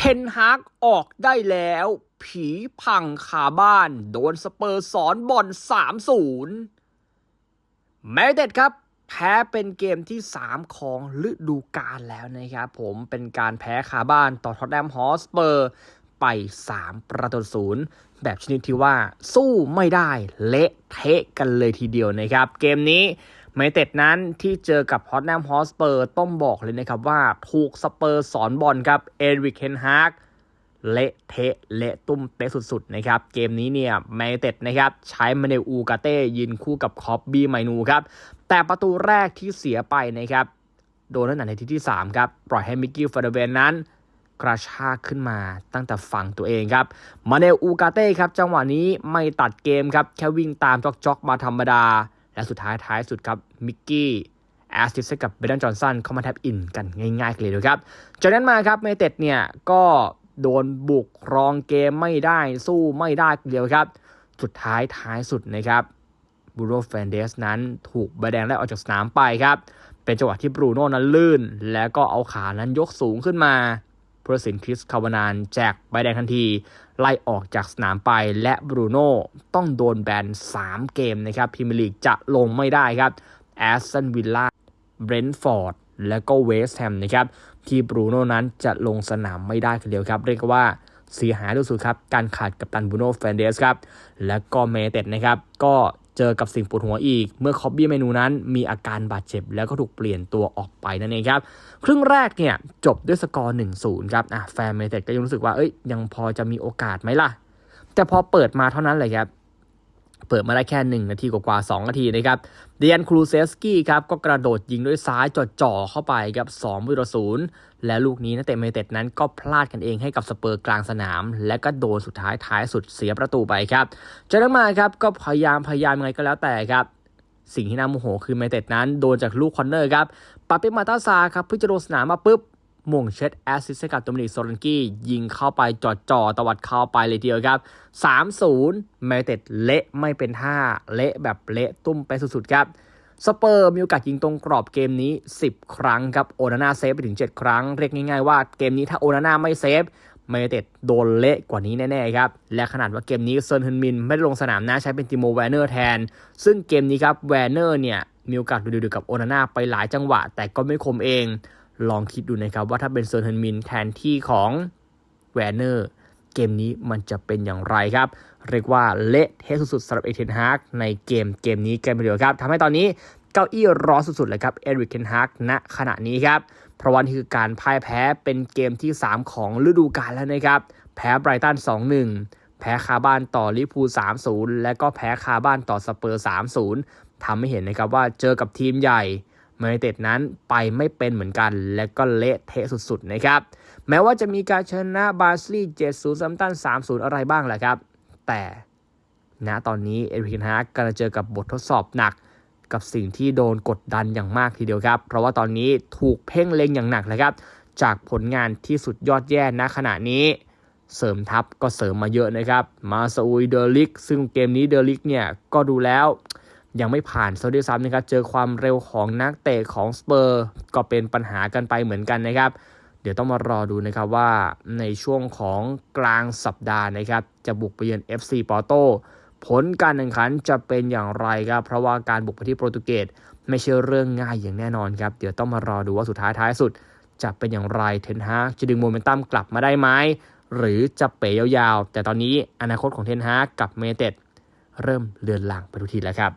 เทนฮากออกได้แล้ว ผีพังคาบ้าน โดนสเปอร์สอนบอล3-0แมนเต็ดครับ แพ้เป็นเกมที่ 3 ของฤดูกาลแล้วนะครับผมเป็นการแพ้คาบ้านต่อท็อตแนมฮอสเปอร์ไป 3 ประตูศูนย์แบบชนิดที่ว่าสู้ไม่ได้เละเทะกันเลยทีเดียวนะครับ เกมนี้ไมเต็ดนั้นที่เจอกับฮอตแนมฮอสเปอร์ต้องบอกเลยนะครับว่าถูกสเปอร์สอนบอลครับเอริกเคนฮากเละเทะเละตุ้มเป๊ะสุดๆนะครับเกมนี้เนี่ยแมเต็ดนะครับใช้มาเนลอูกาเต้ยืนคู่กับคอปบี้ไมนูครับแต่ประตูแรกที่เสียไปนะครับโดนตั้งแต่ในทีที่ 3 ครับ ปล่อยให้มิกกี้ฟาเดเวนนั้น กระชากขึ้นมาตั้งแต่ฝั่งตัวเองครับ มาเนลอูกาเต้ครับ จังหวะนี้ไม่ตัดเกมครับ แค่วิ่งตามจ็อกๆมาธรรมดา และสุดท้ายท้ายสุดครับมิกกี้แอสซิสกับเบรนจอห์นสันเข้ามาแทบอินกันง่ายๆเลยนะครับ จากนั้นมาครับเมเต็ดเนี่ยก็โดนบุกครองเกมไม่ได้สู้ไม่ได้เดียวครับ สุดท้ายท้ายสุดนะครับบูโรแฟนเดสนั้นถูกใบแดงไล่ออกจากสนามไปครับ เป็นจังหวะที่บรูโน่นั้นลื่น แล้วก็เอาขานั้นยกสูงขึ้นมา ผู้ตัดสินคริสคาวานานแจกใบแดงทันที ไล่ออกจากสนามไปและบรูโน่ต้องโดนแบน 3 เกมนะครับพรีเมียร์ลีกจะลงไม่ได้ครับแอสตันวิลล่าเบรนท์ฟอร์ดและก็เวสต์แฮมนะครับที่บรูโน่นั้นจะลงสนามไม่ได้กันเดียวครับเรียกว่าเสียหายที่สุดครับ การขาดกับตันบรูโน่แฟนเดสครับ และก็เมเต็ดนะครับ ก็ เจอกับสิ่งปวดหัวอีก เมื่อคอบบี้เมนูนั้นมีอาการบาดเจ็บแล้วก็ถูกเปลี่ยนตัวออกไปนั่นเองครับ ครึ่งแรกเนี่ยจบด้วยสกอร์ 1-0 ครับอะแฟนเมเต็ดก็ยังรู้สึกว่าเอ้ยยังพอจะมีโอกาสไหมล่ะ แต่พอเปิดมาเท่านั้นเลยครับ เปิดมาได้แค่ 1 นาทีกว่าๆ2นาทีนะครับเดียนครูเซสกี้ครับก็กระโดดยิงด้วยซ้ายจ่อเข้าไปครับ2ประตูศูนย์และลูกนี้นักเตะเมเต็ดนั้นก็พลาดกันเองให้กับสเปอร์กลางสนาม และก็โดนสุดท้ายท้ายสุดเสียประตูไปครับจากนั้นมาครับก็พยายามพยายามยังไงก็แล้วแต่ครับสิ่งที่น่าโมโหคือเมเต็ดนั้นโดนจากลูกคอนเนอร์ครับปาเปมาตาซาครับเพิ่งจะลงสนามมาปุ๊บ ม่วงเช็ดแอสซิสต์ให้กับโดมินิกโซลันกี้ ยิงเข้าไปจอดจ่อตวัดเข้าไปเลยเดียวครับ 3-0แมนเต็ดเละไม่เป็นท่าเละแบบเละตุ้มไปสุดๆครับสเปอร์มีโอกาสยิงตรงกรอบเกมนี้ 10 ครั้งครับโอนาน่าเซฟไปถึง 7 ครั้ง เรียกง่ายๆว่าเกมนี้ถ้าโอนาน่าไม่เซฟแมเต็ดโดนเละกว่านี้แน่ๆครับ และขนาดว่าเกมนี้เซิร์นฮึนมินไม่ได้ลงสนามนะใช้เป็นติโมแวนเนอร์แทน ซึ่งเกมนี้ครับแวนเนอร์เนี่ยมีโอกาสดูดๆกับโอนาน่าไปหลายจังหวะ แต่ก็ไม่คมเอง ลองคิดดูนะครับว่าถ้าเป็นเซอร์เทนมินแทนที่ของแวนเนอร์เกมนี้มันจะเป็นอย่างไรครับ เรียกว่าเละเทะสุดๆสำหรับเอเทนฮากในเกมเกมนี้เกมเดียวครับทำให้ตอนนี้เก้าอี้ร้อนสุดๆเลยครับเอริกเทนฮากณขณะนี้ครับเพราะว่านี่คือการพ่ายแพ้เป็นเกมที่ 3 ของฤดูกาลแล้วนะครับแพ้ไบรตัน 2-1 แพ้คาบ้านต่อลิพูล3-0 และก็แพ้คาบ้านต่อสเปอร์ 3-0ทำให้เห็นนะครับว่าเจอกับทีมใหญ่ แมนยูไนเต็ดนั้นไปไม่เป็นเหมือนกัน และก็เละเทะสุดๆนะครับ แม้ว่าจะมีการชนะบาร์ซลี7-0ซัมตัน 3-0 อะไรบ้างแหละครับ แต่ณตอนนี้เอริกฮากกำลังเจอกับบททดสอบหนักกับสิ่งที่โดนกดดันอย่างมากทีเดียวครับ เพราะว่าตอนนี้ถูกเพ่งเล็งอย่างหนักเลยครับ จากผลงานที่สุดยอดแย่ณขณะนี้ เสริมทัพก็เสริมมาเยอะนะครับ มาซาอุยเดลิก ซึ่งเกมนี้เดลิกเนี่ยก็ดูแล้ว ยังไม่ผ่านซะด้วยซ้ำนะครับ เจอความเร็วของนักเตะของสเปอร์ก็เป็นปัญหากันไปเหมือนกันนะครับ เดี๋ยวต้องมารอดูนะครับว่าในช่วงของกลางสัปดาห์นะครับ จะบุกไปเยือน FC ปอโตผลการแข่งขันจะเป็นอย่างไรครับ เพราะว่าการบุกไปที่โปรตุเกสไม่ใช่เรื่องง่ายอย่างแน่นอนครับ เดี๋ยวต้องมารอดูว่าสุดท้ายท้ายสุด จะเป็นอย่างไร เทนฮากจะดึงโมเมนตัมกลับมาได้ไหม หรือจะเป๋ยาวๆ แต่ตอนนี้อนาคตของเทนฮากกับเมเต็ดเริ่มเลือนลางไปทุกทีแล้วครับ